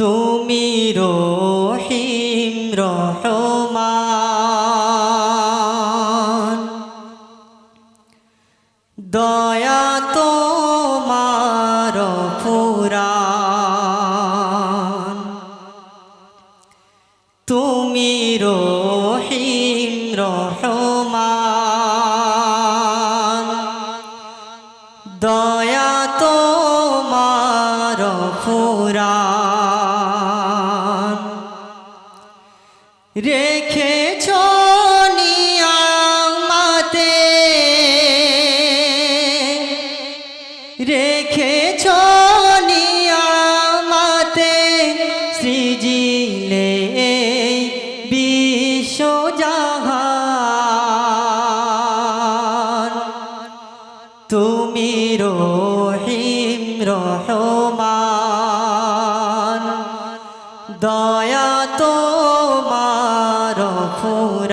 তুমি রহিম রহমান। দয়া তোমার পুরাণ তুমি রহিম রহমান। দয়া রেখেছ নিয়ামতে। রেখেছ নিয়ামতে সৃজিলে বিশ্বজাহান তুমি রহিম রহমান তোমার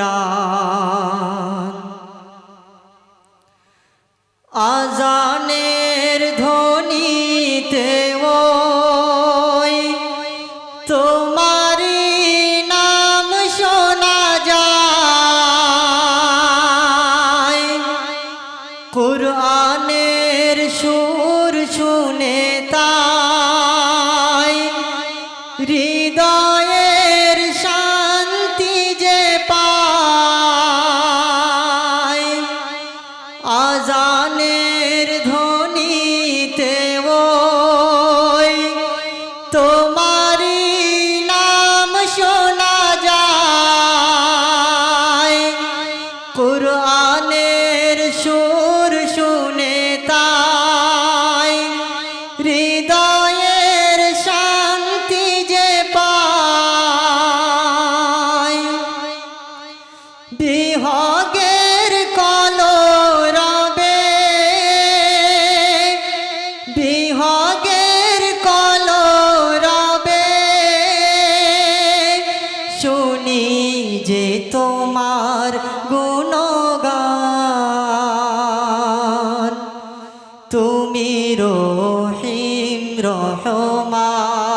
রহিম রহমান।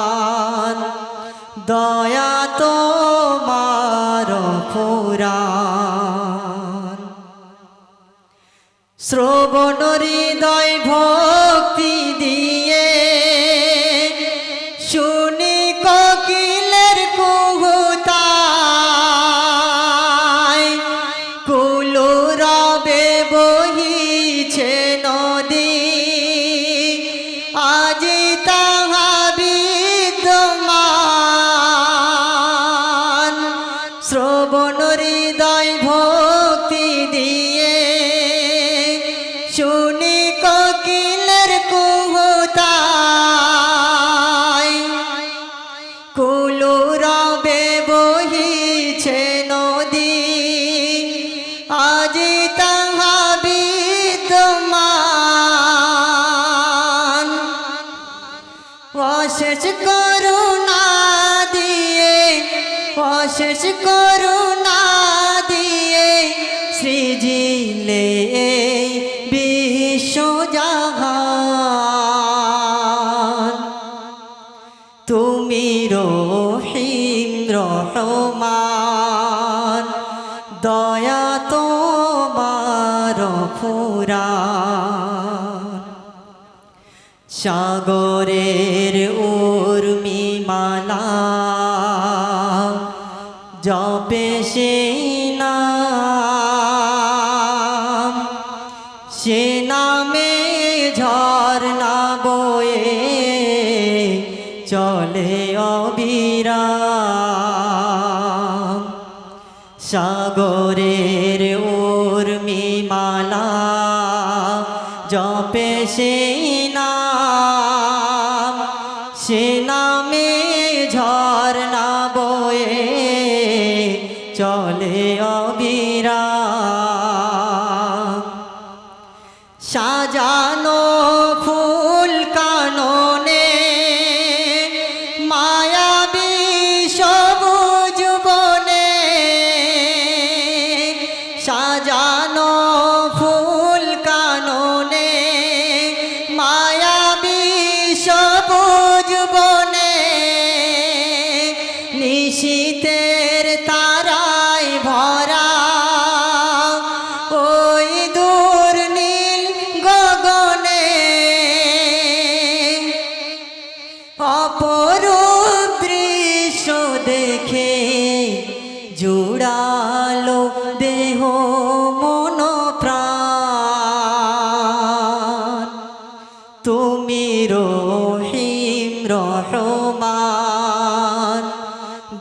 দয়া তোমার পুরাণ শ্রবণ হৃদয় ভক্তি অশেষ করুণা দিয়ে সৃজিলে বিশ্বজাহান তুমি রহিম রহমান দয়া তোমার ফুরান। সাগরের উর্মি জপে সে নাম। সে নামে ঝর্ণা বয়ে চলে অবিরাম। সাগরের উর্মি মালা জপে সে নাম। সে নামে সাজানো ফুল কাননে মায়াবী সবুজ বনে সাজানো ফুল কাননে মায়াবী সবুজ বনে।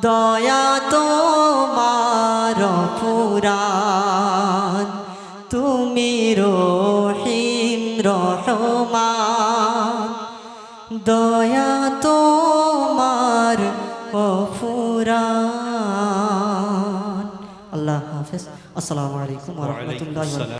দয়া তোমার পুরাণ তুমি রহিম রহমান। দয়া তোমার অফুরান আল্লাহ হাফেজ। আসসালামু আলাইকুম রহমতুল্লাহ আসসালাম।